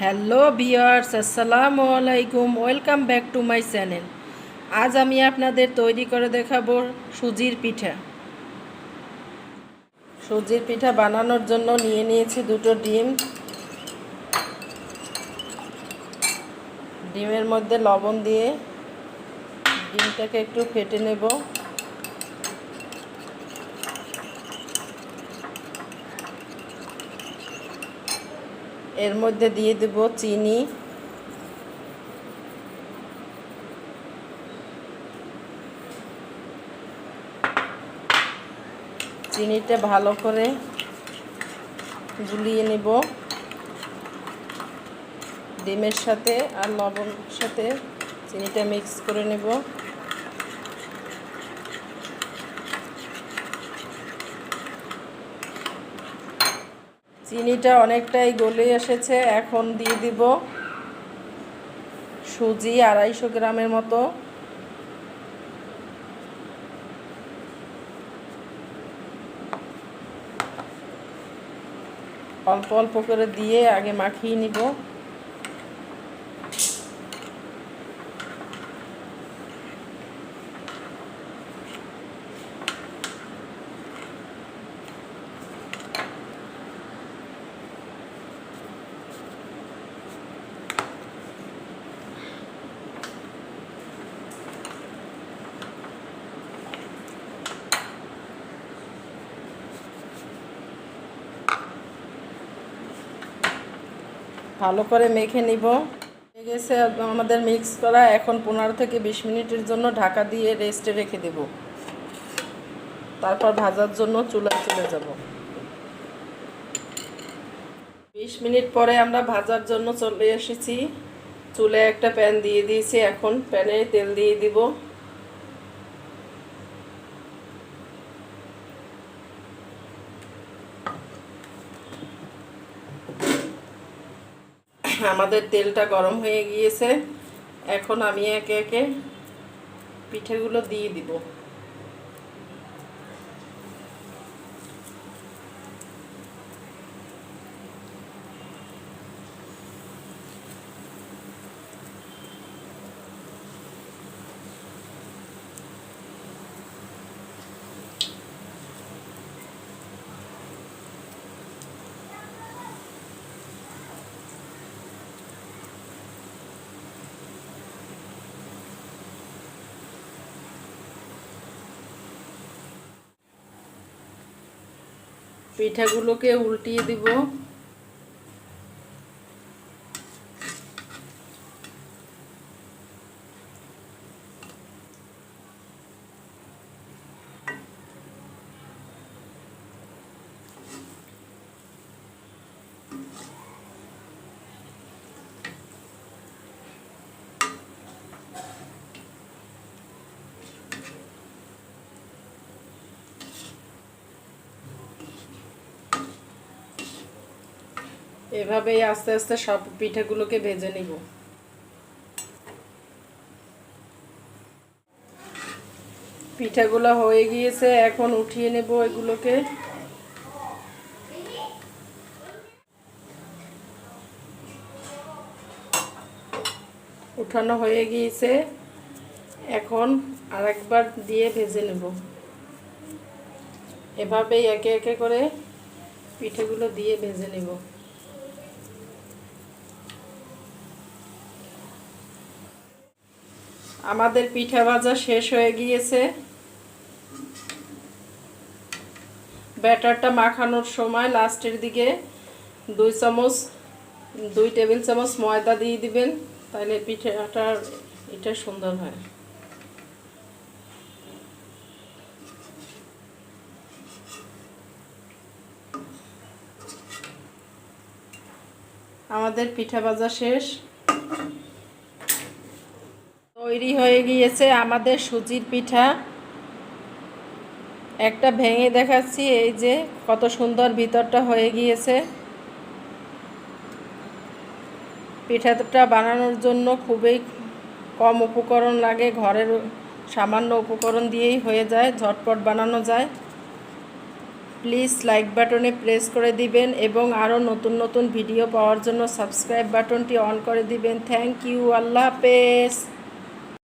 Hello viewers আসসালামু আলাইকুম, welcome back to my channel. আজ আমি আপনাদের তৈরি করে দেখাবো সুজির পিঠা। সুজির পিঠা বানানোর জন্য নিয়ে নিয়েছি দুটো ডিম। ডিমের মধ্যে লবণ দিয়ে ডিমটাকে একটু ফেটে নেব। এর মধ্যে দিয়ে দেব চিনি। চিনিটা ভালো করে গুলিয়ে নেব। ডিমের সাথে আর লবণের সাথে চিনিটা মিক্স করে নেব। চিনিটা অনেকটাই গলে এসেছে, এখন দিয়ে দিব সুজি আড়াইশো গ্রামের মতো। অল্প অল্প করে দিয়ে আগে মাখিয়ে নিব। ভালো করে মেখে নিব। গেছে, আমাদের মিক্স করা। এখন পনেরো থেকে বিশ মিনিটের জন্য ঢাকা দিয়ে রেস্টে রেখে দেব। তারপর ভাজার জন্য চুলায় চলে যাব। বিশ মিনিট পরে আমরা ভাজার জন্য চলে এসেছি। চুলে একটা প্যান দিয়ে দিয়েছি। এখন প্যানে তেল দিয়ে দিব। আমাদের তেলটা গরম হয়ে গিয়েছে। এখন আমি একে একে পিঠেগুলো দিয়ে দিব। পিঠাগুলোকে উল্টিয়ে দিব। এভাবেই আস্তে আস্তে সব পিঠাগুলোকে ভেজে নিব। পিঠাগুলো হয়ে গিয়েছে, এখন উঠিয়ে নেব এগুলোকে। উঠানো হয়ে গিয়েছে, এখন আরেকবার দিয়ে ভেজে নেব। এভাবেই একে একে করে পিঠেগুলো দিয়ে ভেজে নেব। আমাদের পিঠা ভাজা শেষ হয়ে গিয়েছে। ব্যাটারটা মাখানোর সময় লাস্টের দিকে দুই চামচ, দুই টেবিল চামচ ময়দা দিয়ে দিবেন, তাহলে পিঠাটা এটা সুন্দর হয়। আমাদের পিঠা ভাজা শেষ। তৈরি হয়ে গিয়েছে আমাদের সুজির পিঠা। একটা ভেঙে দেখাচ্ছি, এই যে কত সুন্দর ভিতরটা হয়ে গিয়েছে। পিঠাটা বানানোর জন্য খুবই কম উপকরণ লাগে, ঘরের সামান্য উপকরণ দিয়েই হয়ে যায়, ঝটপট বানানো যায়। প্লিজ লাইক বাটনে প্রেস করে দিবেন এবং আরও নতুন নতুন ভিডিও পাওয়ার জন্য সাবস্ক্রাইব বাটনটি অন করে দিবেন। থ্যাংক ইউ, আল্লাহ হাফেজ।